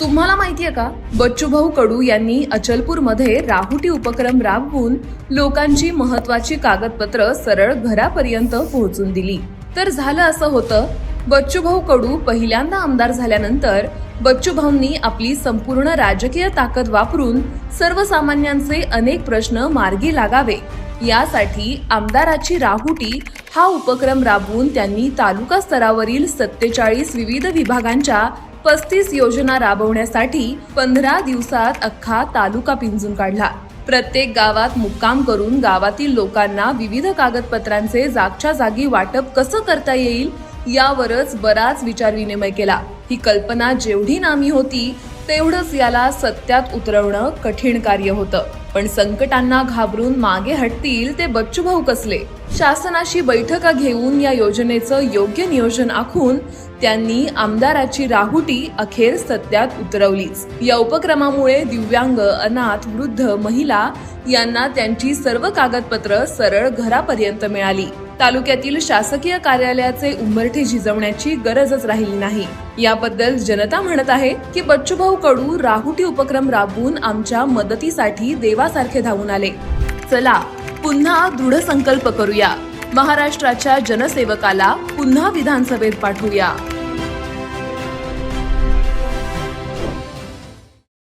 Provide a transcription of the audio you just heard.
तुम्हाला माहितीये का? बच्चूभाऊ कडू यांनी अचलपूरमध्ये राहुटी उपक्रम राबवून लोकांची महत्वाची कागदपत्र सरळ घरापर्यंत पोहोचून दिली. तर झालं असं होतं बच्चूभाऊ कडू पहिल्यांदा आमदार झाल्यानंतर बच्चूभाऊंनी आपली संपूर्ण राजकीय ताकद वापरून सर्वसामान्यांचे अनेक प्रश्न मार्गी लागावे. यासाठी आमदाराची राहुटी हा उपक्रम राबवून त्यांनी तालुका स्तरावरील सत्तेचाळीस विविध विभागांच्या पस्तीस योजना राबवण्यासाठी पंधरा दिवसात अख्खा तालुका पिंजून काढला. प्रत्येक गावात मुक्काम करून गावातील लोकांना विविध कागदपत्रांचे जागच्या जागी वाटप कसं करता येईल यावरच बराच विचारविनिमय केला. ही कल्पना जेवढी नामी होती तेवढंच याला सत्यात उतरवणं कठीण कार्य होतं. पण संकटांना घाबरून मागे हटतील ते बच्चूभाऊ कसले? शासनाशी बैठका घेऊन या योजनेचं योग्य नियोजन आखून त्यांनी आमदाराची राहुटी अखेर सत्यात उतरवलीच. या उपक्रमामुळे दिव्यांग अनाथ वृद्ध महिला यांना त्यांची सर्व कागदपत्र सरळ घरापर्यंत मिळाली. तालुक्यातील शासकीय कार्यालयाचे उंबरठे झिजवण्याची गरजच राहिली नाही. याबद्दल जनता म्हणत आहे की बच्चूभाऊ कडू राहुटी उपक्रम राबवून आमच्या मदतीसाठी देवा देवासारखे धावून आले. चला पुन्हा दृढ संकल्प करूया. महाराष्ट्राच्या जनसेवकाला पुन्हा विधानसभेत पाठवूया.